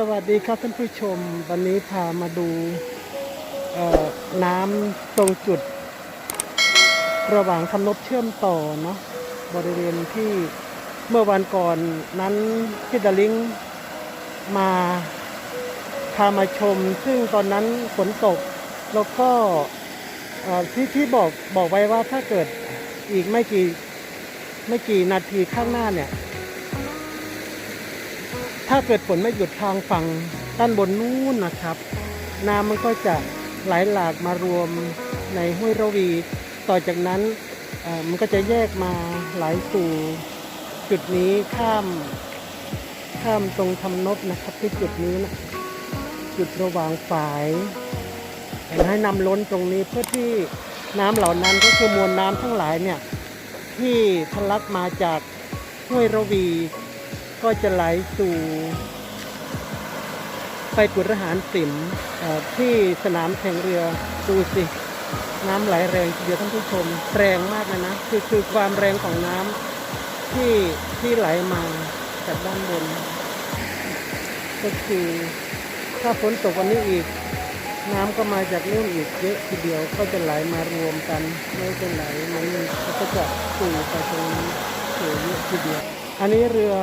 สวัสดีครับท่านผู้ชม วันนี้พามาดูน้ำตรงจุด ระหว่างคำนบเชื่อมต่อเนาะบริเวณที่เมื่อวันก่อนนั้นพี่ดาลิงมาพามาชม ซึ่งตอนนั้นฝนตก แล้วก็ที่ที่บอกบอกไว้ว่าถ้าเกิดอีกไม่กี่ไม่กี่นาทีข้างหน้าเนี่ย ถ้าเกิดฝนไม่หยุดทางฝั่งด้านบนนู้นนะครับ น้ำมันก็จะไหลหลากมารวมในห้วยระวี ต่อจากนั้นมันก็จะแยกมาไหลสู่จุดนี้ข้ามข้ามตรงทำนบนะครับที่จุดนี้นะจุดระหว่างฝายเห็นให้นำล้นตรงนี้เพื่อที่น้ำเหล่านั้นก็คือมวลน้ำทั้งหลายเนี่ยที่ทะลักมาจากห้วยระวี ก็จะไหลสู่ ไปกุฎหารสิมที่สนามแข่งเรือดูสิ น้ำไหลแรงทีเดียวท่านผู้ชม แรงมากเลยนะ คือคือความแรงของน้ำที่ที่ไหลมาจากด้านบน ก็คือถ้าฝนตกวันนี้อีก น้ำก็มาจากนู่นอีกเยอะทีเดียวก็จะไหลมารวมกันไม่จะไหลมานี่ก็จะสู่ไปตรงนี้เยอะทีเดียวอันนี้เรือ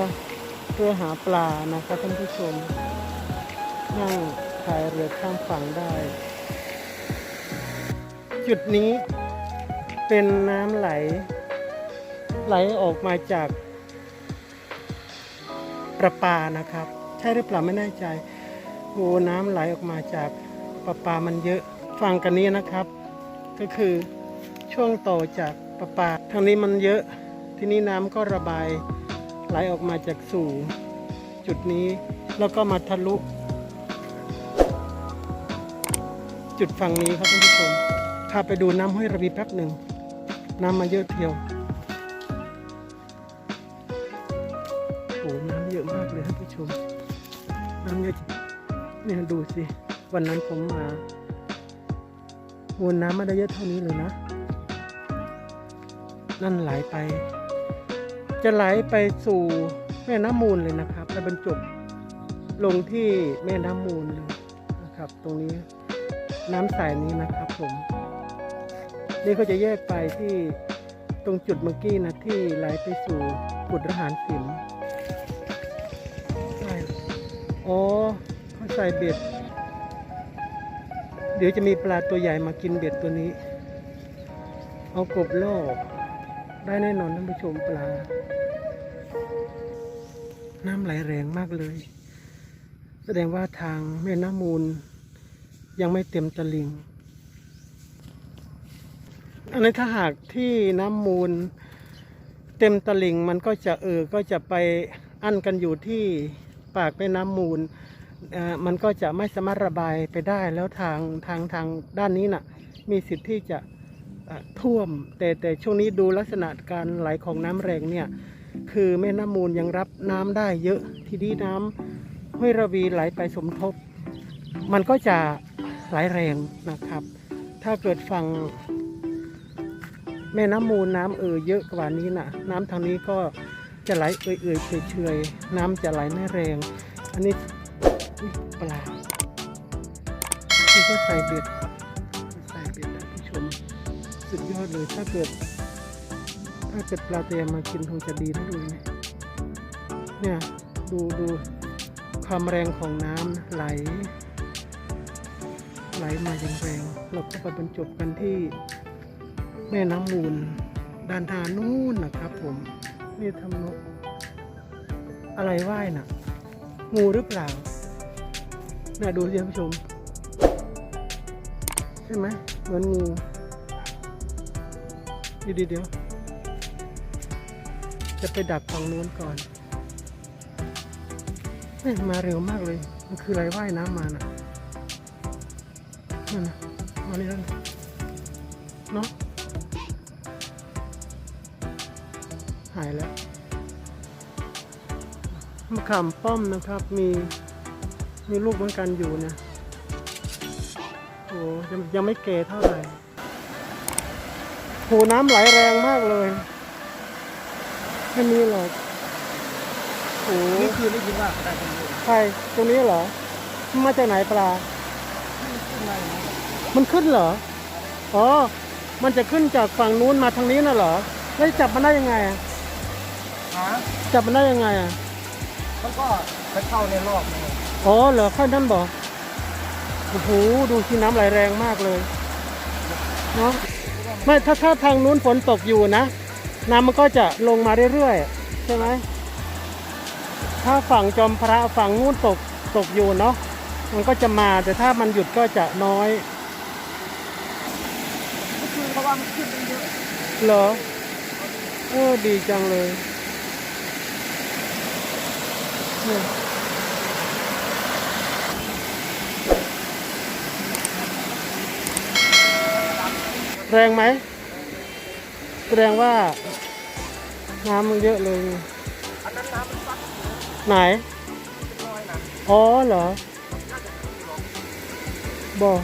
เรือหาปลานะครับท่านผู้ชมนั่งพายเรือข้ามฝั่งได้ จุดนี้เป็นน้ำไหล ไหลออกมาจากประปานะครับ ใช่หรือเปล่าไม่แน่ใจโอ้น้ำไหลออกมาจากประปามันเยอะฟังกันนี้นะครับ ก็คือช่วงต่อจากประปาทางนี้มันเยอะ ทีนี้น้ำก็ระบาย ไหลออกมาจากสู่จุดนี้ แล้วก็มาทะลุ จุดฝั่งนี้ครับท่านผู้ชมพาไปดูน้ำห้วยระบีแป๊บหนึ่ง น้ำมาเยอะเทียวโอ้น้ำเยอะมากเลยท่านผู้ชม น้ำเยอะเนี่ยดูสิ วันนั้นผมมามวลน้ำไม่ได้เยอะเท่านี้เลยนะ นั่นไหลไป จะไหลไปสู่แม่น้ำมูลเลยนะครับไปบรรจบลงที่แม่น้ำมูลเลยนะครับ ตรงนี้น้ำใสนี้นะครับผม นี่ก็จะแยกไปที่ตรงจุดเมื่อกี้นะที่ไหลไปสู่กุฎรหารสิมใช่อ๋อเขาใส่เบ็ด เดี๋ยวจะมีปลาตัวใหญ่มากินเบ็ดตัวนี้ เอากบล่อได้แน่นอนท่านผู้ชมปลา น้ำไหลแรงมากเลย แสดงว่าทางแม่น้ำมูล ยังไม่เต็มตลิ่งอันนี้ถ้าหากที่น้ำมูล เต็มตลิ่งมันก็จะเออก็จะไปอั้นกันอยู่ที่ปากแม่น้ำมูลมันก็จะไม่สามารถระบายไปได้แล้วทางทางทางด้านนี้น่ะ มีสิทธิ์ที่จะท่วม แต่แต่ช่วงนี้ดูลักษณะการไหลของน้ำแรงเนี่ย คือแม่น้ำมูลยังรับน้ำได้เยอะ ทีนี้น้ำห้วยระวีไหลไปสมทบ มันก็จะไหลแรงนะครับ ถ้าเกิดฝั่งแม่น้ำมูลน้ำเอ่อเยอะกว่านี้นะน้ำทางนี้ก็จะไหลเอื่อยๆเฉยๆน้ำจะไหลไม่แรง อันนี้ปลาที่ก็ใส่เบ็ดใส่เบ็ดนะผู้ชม สุดยอดเลยถ้าเกิด ถ้าเกิดปลาเตรียมมากินคงจะดีนะดูไหมเนี่ยดูดูความแรงของน้ำไหล ไหลมาอย่างแรงเราก็ไปบรรจบกันที่แม่น้ำมูลด้านทานู้นนะครับผมนี่ทำนกอะไรว่ายน่ะ งูหรือเปล่า น่าดูสิท่านผู้ชม ใช่ไหมเหมือนงู เดี๋ยวเดี๋ยว จะไปดักฝั่งนู้นก่อนเฮ้ยมาเร็วมากเลย มันคืออะไรว่ายน้ำมาน่ะนั่นนะมานี่แล้วเนาะหายแล้วมะขามป้อมนะครับ มีมีลูกเหมือนกันอยู่นะโอ้ยังยังไม่เก่เท่าไหร่โหน้ำไหลแรงมากเลย ไม่มีหรอกโอ้นี่คือได้ยินว่าได้เป็นใครตรงนี้เหรอมันมาจากไหนปลา มันขึ้นเหรอ อ๋อ มันจะขึ้นจากฝั่งนู้นมาทางนี้น่ะเหรอ แล้วจับมันได้ยังไงอะหาจับมันได้ยังไงอะมันก็ไปเข้าในรอบนึงอ๋อเหรอเข้านั่นบอกโอ้โหดูที่น้ำไหลแรงมากเลยเนาะไม่ถ้าถ้าทางนู้นฝนตกอยู่นะ น้ำมันก็จะลงมาเรื่อยๆ ใช่ไหม ถ้าฝั่งจอมพระฝั่งนู้นตกตกอยู่เนาะ มันก็จะมาแต่ถ้ามันหยุดก็จะน้อยก็คือเพราะว่ามันขึ้นเยอะเหรอเออดีจังเลยเนี่ยแรงไหมแส ดงว่า น้ำมันเยอะเลย อันนั้นน้ำมันซัดไหนน้อยนะอ๋อเหรอบอก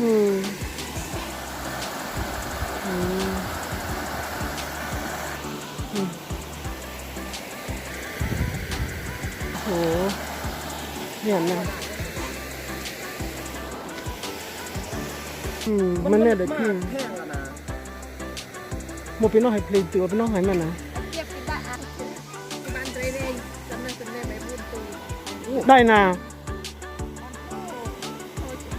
อืมอืมอืมโหเนี่ยนะอืมมันเนี่ยเด็กที่แห้งแล้วนะโมเป็นน้องให้พลีตัวเป็นน้องให้มันนะ Dia tidak ada cuman training karena sebenarnya main buntu. ได้นา Oh,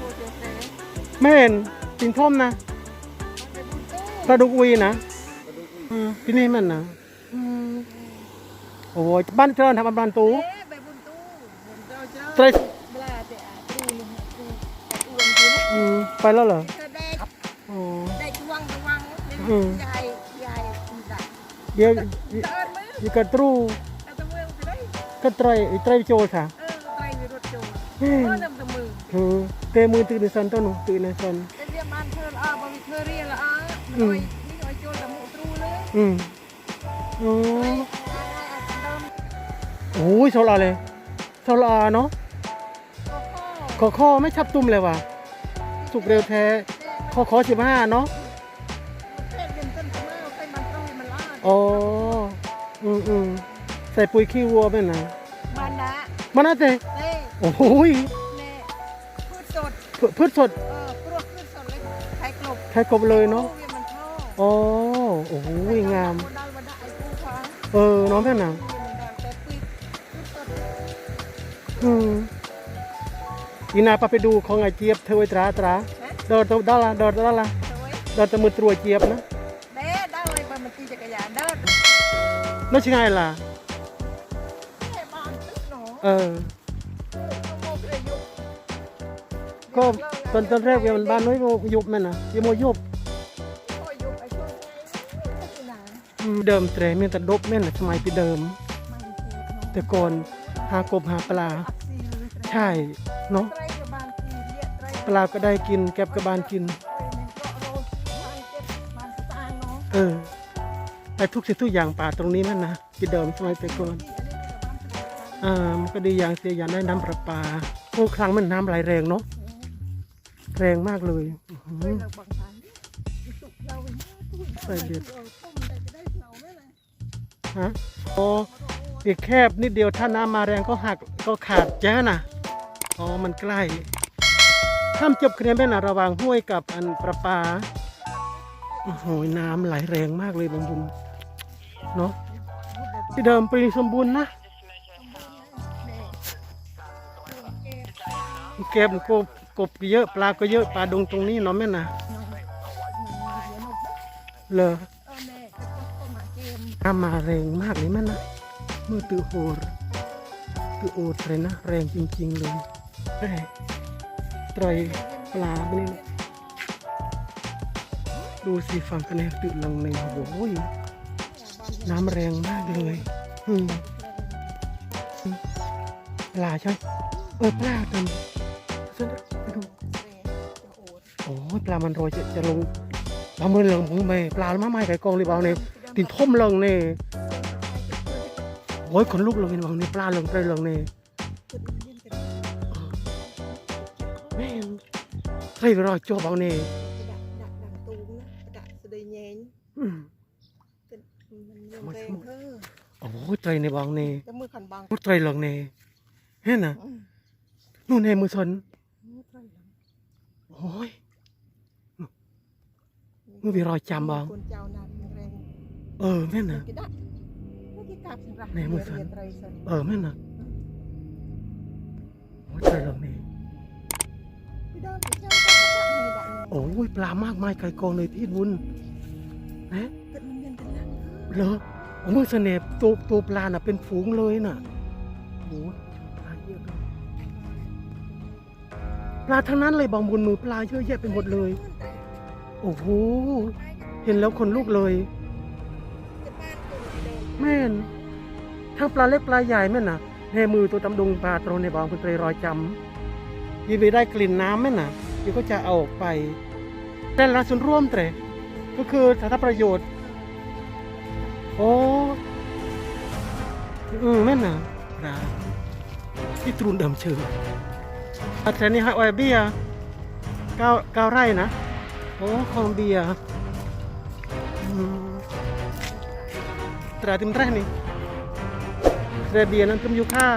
oh, saya ไม่เห็นปิงท่อมนะ main buntu. ปลาดุกวีนะอืมที่นี่มันนะอืมโอ้ยบ้านเจริญทำบ้านตู Eh, main buntu. Buntu je. เตร Belah dia tu tu. Uang tu. อืมไปแล้วเหรอ Kedai อ๋อ kedai tuang tuang. Hmm. Jai jai tidak. เดี๋ยว Tak ada. อีกระตรู Kata mung kedai. ก็ไตรไตรโจรค่ะ Eh, try virut tu. เฮ้ย Mana temu. เออเตะมือตื่นในซันต้นหนูตื่นในซัน Dia man thơ ah bawi thơ ria lah ah. Hmm. Oi, ni oi jol temu tru le. อืมอ๋อ Ai ai ai โอ้ยโซลาเลยโซลาเนาะ Koko. ขอข้อไม่ชับตุ้มเลยว่ะสุกเร็วแท้ขอขอสิบห้าเนาะ อ๋อ อืมอืมใส่ปุ๋ยขี้วัวไหมนะ Bàn đá. มันน่าจะ Đây, โอ้โหย nè. Phút sột. พืพืชสด Ờ, phút phút sột lấy thái cục. ใช้กบเลยเนาะ Thu vì mình thô. อ๋อ โอ้โหยงาม Cô đau và đại cô phá. เออน้องแม่น่ะ Thu vì mình đòn tép quýt. Phút sột. อืมอีนาปาไปดูของไอเจี๊ยบเธอไว้ตราตรา Hả? ดอดดอลละดอดดอลละ Thôi. ดอดแตะมือตรวจเจี๊ยบนะ แล้วชิงไงล่ะ Thế bàn tức nó. เออ Không một người dục. ก็ตอนตอนแรกเวลามันบ้านน้อยโมยุบแม่น่ะยังโมยุบ Thôi dục ở chỗ này. Thế thì nào? อืมเดิมแต่เมียแต่ดบแม่น่ะสมัยปีเดิม Mang thì nó. แต่ก่อนหากบหาปลา Ác xì rồi. ใช่เนาะ Trai của bàn thì địa trai ปลาก็ได้กิน แก็บกระบาลกิน เออ ไอ้ทุกสิ่งทุกอย่างป่าตรงนี้แม่นนะปีเดิมสมัยแต่ก่อนอ่ามันก็ดีอย่างเสียอย่างได้น้ำประปาโอ้ครั้งมันน้ำไหลแรงเนาะแรงมากเลยใส่เบ็ดฮะอ๋ออีกแคบนิดเดียวถ้าน้ำมาแรงก็หักก็ขาดจ้าน่ะอ๋อมันใกล้ข้ามจบคะแนนแม่น่ะระว่างห้วยกับอันประปาโอ้โหน้ำไหลแรงมากเลยบางบุญ เนาะที่เดิมปรีสมบูรณ์นะเก็บกบกบก็เยอะปลาก็เยอะปลาดงตรงนี้เนาะแม่น่ะเลอน้ำมาแรงมากเลยแมันะมือตือโหดตือโอดเลยนะแรงจริงๆเลยแรงไตรปลาไปนี่ดูสิฝั่งคะแนนตือลงในโอ้โห น้ำแรงมากเลยอืมปลาใช่ไหมเออปลาทำฉันไปดูโอ้ยปลามันโรยจะจะลงปลาเมือเหลืองผมไปปลามาไม่ไก่กองเลยเปล่าเนี่ยติดท่มเลงเนี่โอ้ยคนลุกลงเห็นบางนี่ปลาเลงไปลงเนี่แม่ใครไปรอจบบางนี่ โอ้ยไตรในบางนี่มือขันบางโอ้ยไตรลงนี่เห็นนะนู่นเองมือชนโอ้ยมือมีรอยจำบ้างคนเจ้านาแรงเออแม่นนะกินได้ไม่กี่กาบสำหรับแม่มือสั่นเรียนไตรสันเออแม่นนะโอ้ยใจลงนี่พี่ดอนพี่เจ้าก็จะให้ได้โอ้ยปลามากมายไก่กองเลยที่บุญนะเกิดมันเงินกันนักเหรอ โอ้มือเสน่ห์ตัวตัวปลาน่ะเป็นฝูงเลยน่ะโอ้ปลาเยอะเลยปลาทั้งนั้นเลยบางบุญมือปลาเยอะแยะไปหมดเลย โอ้โห เห็นแล้วคนลุกเลย แม่น ทั้งปลาเล็กปลาใหญ่แม่น่ะแห่มือตัวตำดงปลาตรงในบางคุณเตรรอยจำยีไปได้กลิ่นน้ำแม่น่ะยีก็จะเอาออกไป แต่ละส่วนร่วมแต่ก็คือสาธารณประโยชน์ โอ้อืมแม่นน่ะปลาที่ตรุนดำเชิงอาจารย์นี่ฮะไอเบียเก้าเก้าไร่นะ โอ้คองเบียร์อืม Teratim terakhir nih. Saya biar nanti yuka.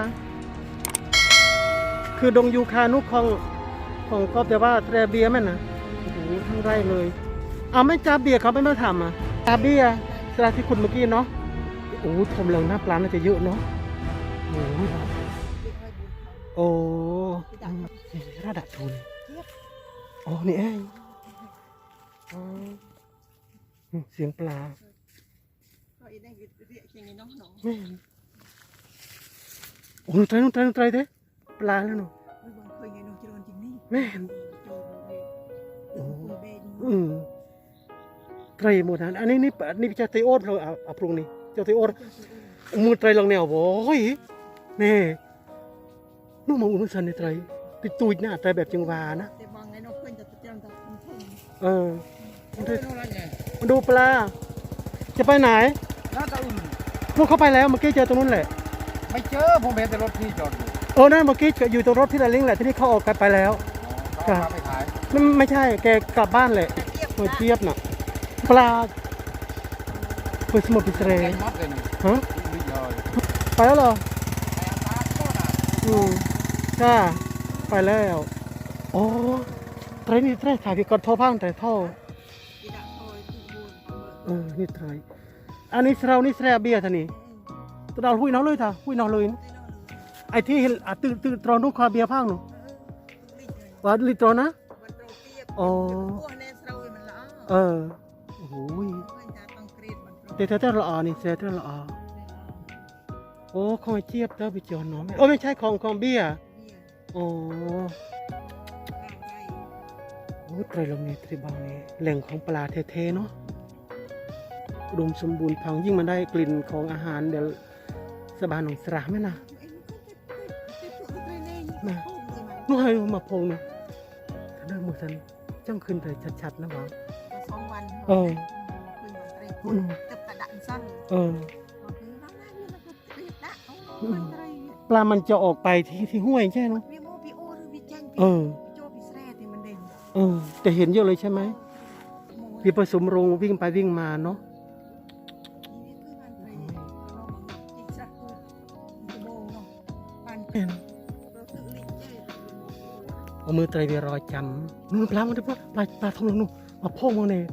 คือดงยูคานุของของกอบแต่ว่าแตรเบียแม่นนะโอ้โหทั้งไร่เลย เอาไม่จ้าเบียเขาไม่มาทำอะจ้าเบีย สระที่คุณเมื่อกี้เนาะโอ้โหทมเหลืองหน้าปลาน่าจะเยอะเนาะโอ้โหเด็กให้บุญเขาโอ้อืมนี่ระดับทุนโอ้นี่เองอ๋ออืมเสียงปลาเขาอีได้เรียกอย่างนี้น้องน้องแม่นโอ้หนูไตรหนูไตรหนูไตรเด้ปลาแล้วหนูไม่บังเคยไงน้องจรวนจริงนี่แม่นโจรเลยโอ้เบนอืม ไตรหมดนะอันนี้นี่ปะนี่จะไตรโอดเราเอาเอาปรุงนี่จะไตรโอดมือไตรลงแนวโว้ยแน่นู่นมาอุ่นสันในไตรติดตุยหน้าไตรแบบจังหวานะแต่บางไงน้องเพื่อนจะเตรียมจะทำทุ่งเออมันได้โน่นนั่นไงมาดูปลา จะไปไหนน่าจะอื่นนู่นเข้าไปแล้วเมื่อกี้เจอตรงนู้นแหละ ไม่เจอผมเห็นแต่รถพี่จอดอยู่เออนั่นเมื่อกี้อยู่ตรงรถที่ระลิงแหละที่นี่เขาออกกันไปแล้วเขาเอามาไปขายไม่ไม่ใช่แกกลับบ้านเลยเทียบตัวเทียบน่ะ ปลาเปิดสมุดปิเสรไก่มัดเลยนี่ฮะไม่ยอมไปแล้วเหรอแต่ตาโคตรอะอืมจ้าไปแล้ว โอ้ไตรนี่ไตรถ่ายพี่กดโทรพังแต่เท่าอีดักโอยที่บุญเออนี่ไตรอันนี้เรานี่แสรเบียร์ท่านี่ตัวเราหุยน้องเลยท่าหุยน้องเลยนะไอ้ที่เห็นอะตื่นตื่นตรอนนุ่งคาเบียร์พังหนูว่าลิตรอนนะมันโรเทียบอ๋อพวกในเสามันละเออ โอ้โหยเพื่อนจะต้องกรีดมันโรแต่แต่ละอ่อนี่แต่แต่ละอ่อโอ้ของไอ้เจี๊ยบเจ้าไปจอนน้องโอ้ไม่ใช่ของของเบียร์เบี้ยโอ้ร่างไรโอ้ไตรลงนี้ตรีบางนี้แหล่งของปลาเทๆเนาะอุดมสมบูรณ์พังยิ่งมันได้กลิ่นของอาหารเดี๋ยวสบานของสระไหมนะน้อยมาพงนะถ้าเดินมือสันจ้องขึ้นแต่ชัดๆนะหวัง สองวันเออคืนวันเตรอืมตึกกระดันสั้นเออบอกคือร้านนั้นนี่มันก็เรียกนะโอ้มันเตรปลามันจะออกไปที่ที่ห้วยใช่ไหมพี่โมพี่โอหรือพี่แจ้งเอพี่อพี่โจพี่แสรที่มันเด่นเออแต่เห็นเยอะเลยใช่ไหมโมพี่ผสมโรงวิ่งไปวิ่งมาเนาะนี่คือมันเตรเราบังจิตสักคือโมเนาะปันเห็นเราคือลิเจเอามือไตรเวรอยจำนู่นปลามันได้ปะปลาปลาทองลงนู่นมาพ่อมาเนี่ย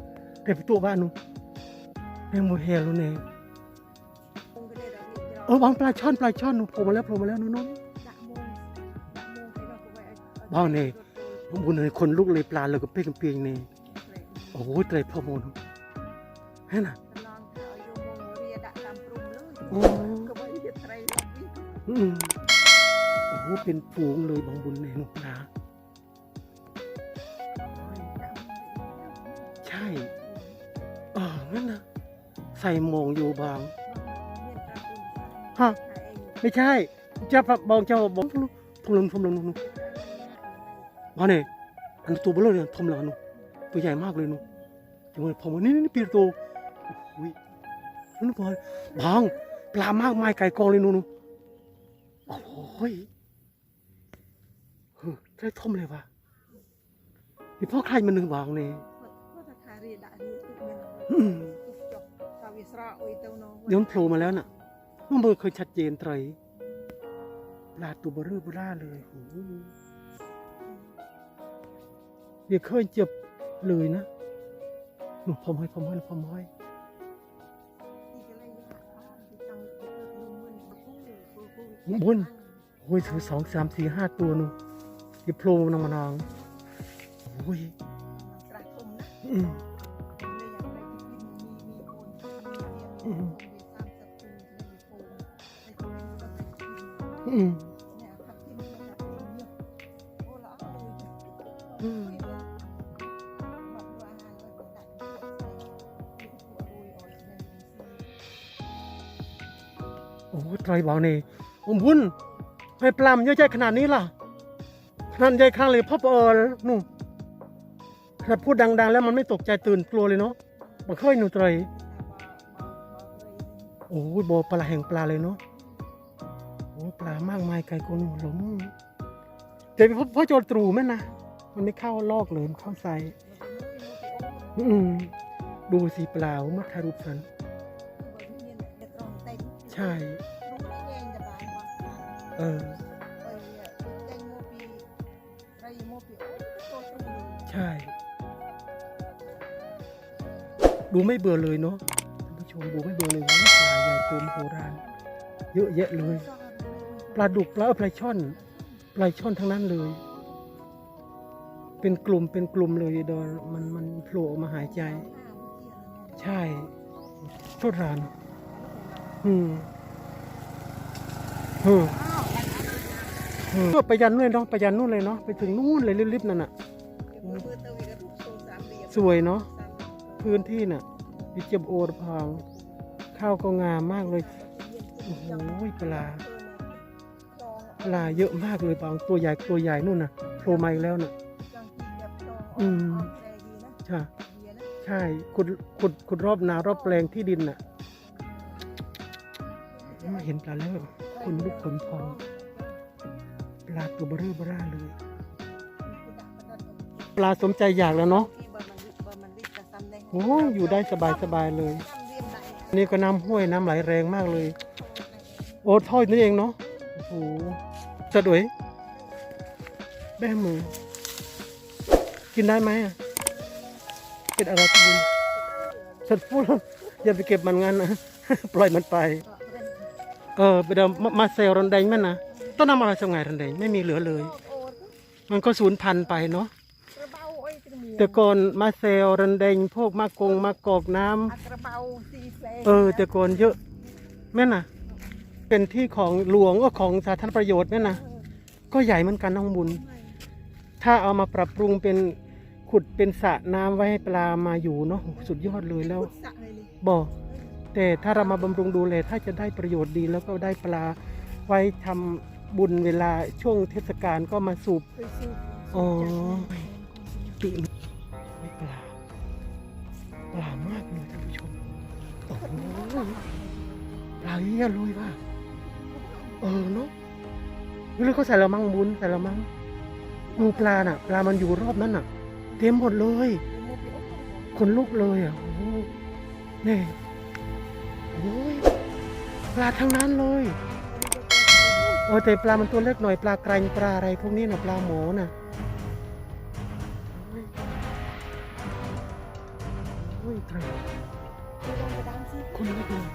แต่ไปตัวบ้านนู่นแมงโมเฮลนู่นเองคงก็ได้ดอกนี้เออบางปลาช่อนปลาช่อนนู่นโผล่มาแล้วโผล่มาแล้วนู่นนู่นดักโมงดักโมงให้เราก็ไว้บ้าเนี่ยบุญเลยคนลุกเลยปลาเลยก็เป้งเปียงเนี่ยโอ้โหไตรพ่อโมนเห็นน่ะโอ้ก็ไหรอกนี่อืมโหเป็นฝูงเลยบางบุญเนี่ยนูปลา ส่โมงอยู่บางฮะไม่ใช่เจ้าบองเจ้าบอกทมลงทมลงนู่นมาเนี่ยอันตัวเบลอเนี่ยทมลงนู่นตัวใหญ่มากเลยนู่นจังเลยพอมานี่นี่ปีตัวโอ้ยนู่นพอบางปลามากมายไก่กองเลยนู่นนู่นโอ้ยเฮ้ยได้ทมเลยวะนี่พ่อใครมันหนึ่งบางเนี่ยก็ เต้าน้องเดี๋ยวมันโผล่มาแล้วน่ะมันเบอร์เคยชัดเจนไตรปลาตัวเบอร์เบอร่าเลยโอ้โหเดี๋ยวเคยเจ็บเลยนะหนูพอมห้อยพอมห้อยพอมห้อยบุญโอ้ยถือสองสามสี่ห้าตัวหนูเดี๋ยวโผล่น้องมานองโอ้ยกระทมนะอืม อืมเนี่ยทับทิมมันจะเป็นเยอะโอ้ละเอาเลยอืมบอกว่าอาหารเราต้องได้มีหัวโรออยในซีโอ้ไตรเบานี่อมบุญให้ปลามเยอะแยะขนาดนี้ล่ะขนาดใหญ่ข้างเลยพ่อเออนู่นขนาดพูดดัง ๆ แล้วมันไม่ตกใจตื่นกลัวเลยเนาะมันเคยหนูไตรโอ้ยโบปลาแห่งปลาเลยเนาะ ปลามากมายไกลกว่าหลงแต่พ่อพ่อโจรตรูแม่นะมันไม่เข้าลอกเลยมันเข้าใส่อืมดูสิปล่ามาถ่ายรูปฉันใช่ เออ ใช่ ดูไม่เบื่อเลยเนาะท่านผู้ชมดูไม่เบื่อเลยว่าปลาใหญ่โตมโหฬารเยอะแยะเลย ปลาดุกปลาเออปลาช่อนปลาช่อนทั้งนั้นเลย เป็นกลุ่มเป็นกลุ่มเลยโดยมันมันโผล่ออกมาหายใจ ใช่โทษรานอืมอืมอืมไปยันนู่นเลยเนาะไปยันนู่นเลยเนาะไปถึงนู่นเลยริบๆนั่นน่ะ สวยเนาะพื้นที่น่ะวิจิบโอรพางข้าวก็งามมากเลยโอ้โหปลา ลาเยอะมากเลยบางตัวใหญ่ตัวใหญ่นู่นน่ะโผล่มาอีกแล้วน่ะอืมใช่ใช่ขุดขุดขุดรอบนารอบแปลงที่ดินน่ะไม่เห็นปลาแล้วคนลุกขนพองปลาตัวเบอเร่อเบอร่าเลย ปลาสมใจอยากแล้วเนาะโอ้อยู่ได้สบายสบายเลย นี่ก็น้ำห้วยน้ำไหลแรงมากเลย โอ้ทอดนี่เองเนาะโอ้โหสะดวยแบ้มือ กินได้ไหมอะเป็นอะไรที่บุญสัตว์พูดอย่าไปเก็บมันงั้นนะปล่อยมันไป เออไปเดิมมามาเซลรันแดงแม่นะต้นน้ำอะไรสงไงรันแดงไม่มีเหลือเลย มันก็สูญพันธุ์ไปเนาะแต่ก่อนมาเซลรันแดงพวกมากงมากอกน้ำเบาเออแต่ก่อนเยอะแม่น่ะเป็นที่ของหลวงก็ของสาธารณประโยชน์แม่นน่ะ ก็ใหญ่เหมือนกันน้องบุญ ถ้าเอามาปรับปรุงเป็นขุดเป็นสระน้ำไว้ให้ปลามาอยู่เนาะสุดยอดเลยแล้วสะเลยนี่บอกแต่ถ้าเรามาบำรุงดูแลถ้าจะได้ประโยชน์ดีแล้วก็ได้ปลาไว้ทำบุญเวลาช่วงเทศกาลก็มาสูบ ไปสู้อ๋อตื่นไม่ปลาปลามากเลยท่านผู้ชมโอ้โหปลาเยอะเลยว่ะเออเนาะ หรือเขาใส่ละมังบุญใส่ละมังดูปลาน่ะ ปลามันอยู่รอบนั้นน่ะ เต็มหมดเลยคนลุกเลยอะโอ้นี่โอ้ยปลาทั้งนั้นเลยเออแต่ปลามันตัวเล็กหน่อยปลากรังปลาอะไรพวกนี้น่ะปลาหมอน่ะโอ้ยไตรคนลุกเลย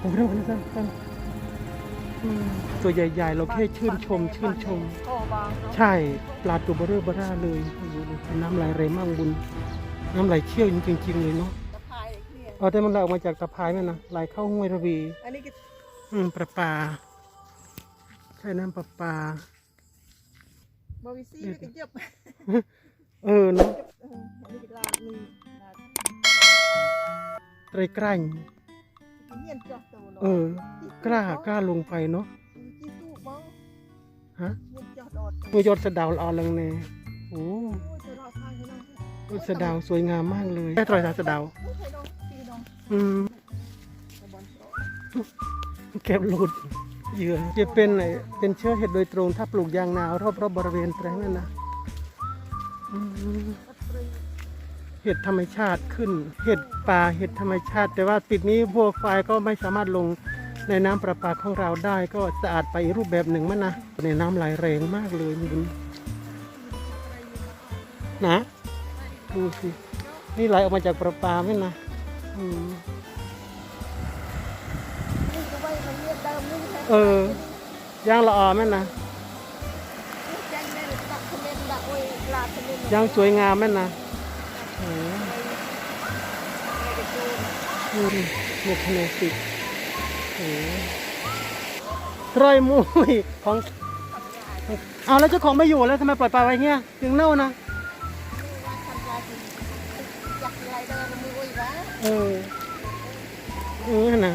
โอ้โหเรื่องนั้นกันอืมตัวใหญ่ๆ เราแค่ชื่นชม ชื่นชมก็บางเนาะใช่ปลาตัวเบอเร่อเบอร่าเลยโอ้โหน้ำไหลแรงมากบุญ น้ำไหลเชี่ยวจริงๆเลยเนาะตะพายเคลียร์เอาแต่มันไหลออกมาจากตะพายนั่นนะไหลเข้าห้วยระวีอันนี้ก็อืมประปา ใช่น้ำประปาบวิซี่ไม่ก็เจ็บเออเนาะเอออันนี้ก็ลาดนี่ลาดไตรกรัง เงียนจอกตัวเนาะเออ กล้ากล้าลงไปเนาะจีสู้บ้องฮะเงียนจอกดอดมือยอดสะเดาวละออนลังเนโอ้โอ้ยจะรอดทางให้น้องยอดสะเดาวสวยงามมากเลยแค่ตรอยสาสะเดาวโอ้ยให้น้องพี่น้องอืมกระบอนโตเก็บหลุดเหยื่อจะเป็นไอ้เป็นเชื้อเห็ดโดยตรงถ้าปลูกยางนารอบๆบบริเวณแปลงนั่นนะอืมตัดปรี เห็ดธรรมชาติขึ้น เห็ดป่าเห็ดธรรมชาติ แต่ว่าติดนี้วัวควายก็ไม่สามารถลงในน้ำประปาของเราได้ก็สะอาดไปรูปแบบหนึ่งมั้งนะในน้ำไหลแรงมากเลยบุญนะดูสินี่ไหลออกมาจากประปาไหมนะอืมเรียนเดิมนี่ใช่เออยางละออไหมนะยันนต์ยางสวยงามไหมนะ ดูดิเนี่ยคะแนนสิโอ้รอยมุ้ยของเอาแล้วเจ้าของไม่อยู่แล้วทำไมปล่อยปลาไว้เงี้ยถึงเน่านะเออเออเออนะ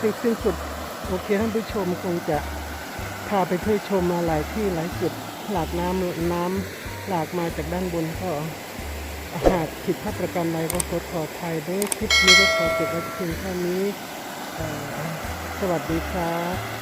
ซึ่งสิ้นสุดโอเคท่านผู้ชมคงจะพาไปเที่ยวชมมาหลายที่หลายจุดหลากน้ำน้ำหลากมาจากด้านบนก็ หากผิดพลาดประการใดก็ขอขออภัยด้วยคลิปนี้ก็ขอจบไว้เพียงเท่านี้ สวัสดีครับ